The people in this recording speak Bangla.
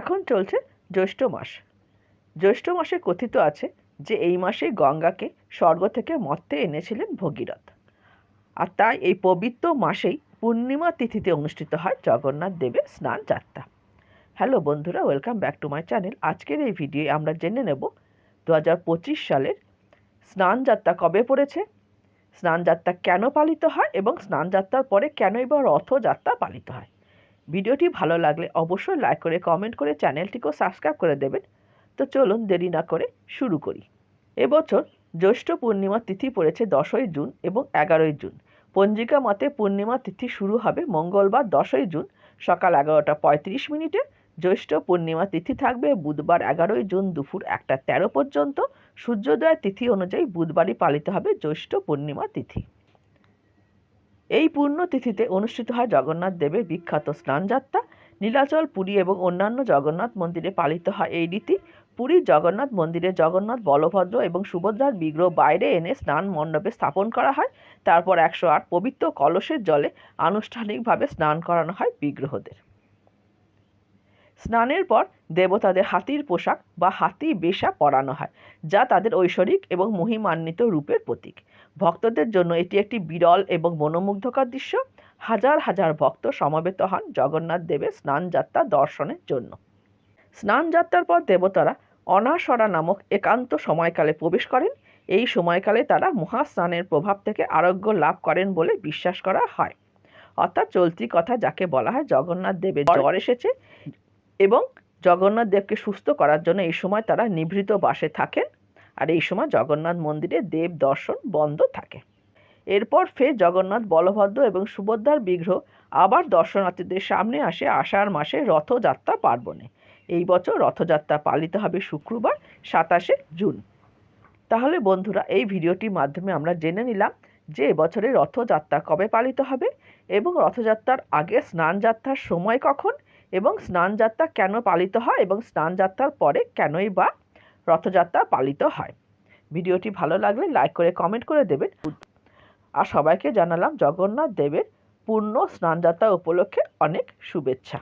এখন চলছে জ্যৈষ্ঠ মাস। জ্যৈষ্ঠ মাসে কথিত আছে যে এই মাসে গঙ্গাকে স্বর্গ থেকে মর্তে এনেছিলেন ভগীরথ। আর তাই এই পবিত্র মাসেই পূর্ণিমা তিথিতে অনুষ্ঠিত হয় জগন্নাথ দেবের স্নান যাত্রা। হ্যালো বন্ধুরা, welcome back to my channel. আজকের এই ভিডিও আমরা জেনে নেব দু পঁচিশ সালের স্নান যাত্রা কবে পড়েছে, স্নান যাত্রা কেন পালিত হয় এবং স্নান যাত্রার পরে কেনই বা রথযাত্রা পালিত হয়। ভিডিওটি ভালো লাগলে অবশ্যই লাইক করে কমেন্ট করে চ্যানেলটিকেও সাবস্ক্রাইব করে দেবেন। তো চলুন দেরি না করে শুরু করি। এবছর জ্যৈষ্ঠ পূর্ণিমা তিথি পড়েছে দশই জুন এবং এগারোই জুন। পঞ্জিকা মতে পূর্ণিমা তিথি শুরু হবে মঙ্গলবার দশই জুন সকাল এগারোটা পঁয়ত্রিশ মিনিটে। জ্যৈষ্ঠ পূর্ণিমা তিথি থাকবে বুধবার এগারোই জুন দুপুর একটা তেরো পর্যন্ত। সূর্যোদয় তিথি অনুযায়ী বুধবারই পালিত হবে জ্যৈষ্ঠ পূর্ণিমা তিথি। এই পূর্ণ তিথিতে অনুষ্ঠিত হয় জগন্নাথ দেবের বিখ্যাত স্নানযাত্রা। নীলাচল, পুরী এবং অন্যান্য জগন্নাথ মন্দিরে পালিত হয় এই রীতি। পুরীর জগন্নাথ মন্দিরে জগন্নাথ বলভদ্র এবং সুভদ্রার বিগ্রহ বাইরে এনে স্নান মণ্ডপে স্থাপন করা হয়। তারপর একশো আট পবিত্র কলসের জলে আনুষ্ঠানিকভাবে স্নান করানো হয় বিগ্রহদের। স্নানের পর দেবতাদের হাতির পোশাক বা হাতি বেশা পরানো হয়, যা তাদের ঐশ্বরিক এবং মহিমান্বিত রূপের প্রতীক। ভক্তদের জন্য এটি একটি বিরল এবং মনোমুগ্ধকর দৃশ্য। হাজার হাজার ভক্ত সমবেত হন জগন্নাথ দেবের স্নান যাত্রা দর্শনের জন্য। স্নান যাত্রার পর দেবতারা অনাসরা নামক একান্ত সময়কালে প্রবেশ করেন। এই সময়কালে তারা মহাস্নানের প্রভাব থেকে আরোগ্য লাভ করেন বলে বিশ্বাস করা হয়। অর্থাৎ চলতি কথা যাকে বলা হয় জগন্নাথ দেবের জ্বর এসেছে। এবং জগন্নাথ দেবকে সুস্থ করার জন্য এই সময় তারা নিভৃত বাসে থাকেন আর এই সময় জগন্নাথ মন্দিরে দেব দর্শন বন্ধ থাকে। এরপর ফের জগন্নাথ বলভদ্র এবং সুভদ্রার বিগ্রহ আবার দর্শনার্থীদের সামনে আসে আষাঢ় মাসে রথযাত্রা পার্বণে। এই বছর রথযাত্রা পালিত হবে শুক্রবার, সাতাশে জুন। তাহলে বন্ধুরা, এই ভিডিওটির মাধ্যমে আমরা জেনে নিলাম যে এবছরে রথযাত্রা কবে পালিত হবে এবং রথযাত্রার আগে স্নান যাত্রার সময় কখন এবং স্নানযাত্রা কেন পালিত হয় এবং স্নানযাত্রার পরে কেনই বা রথযাত্রা পালিত হয়। ভিডিওটি ভালো লাগলে লাইক করে, কমেন্ট করে দেবেন। আর সবাইকে জানালাম জগন্নাথ দেবের পূর্ণ স্নানযাত্রা উপলক্ষে অনেক শুভেচ্ছা।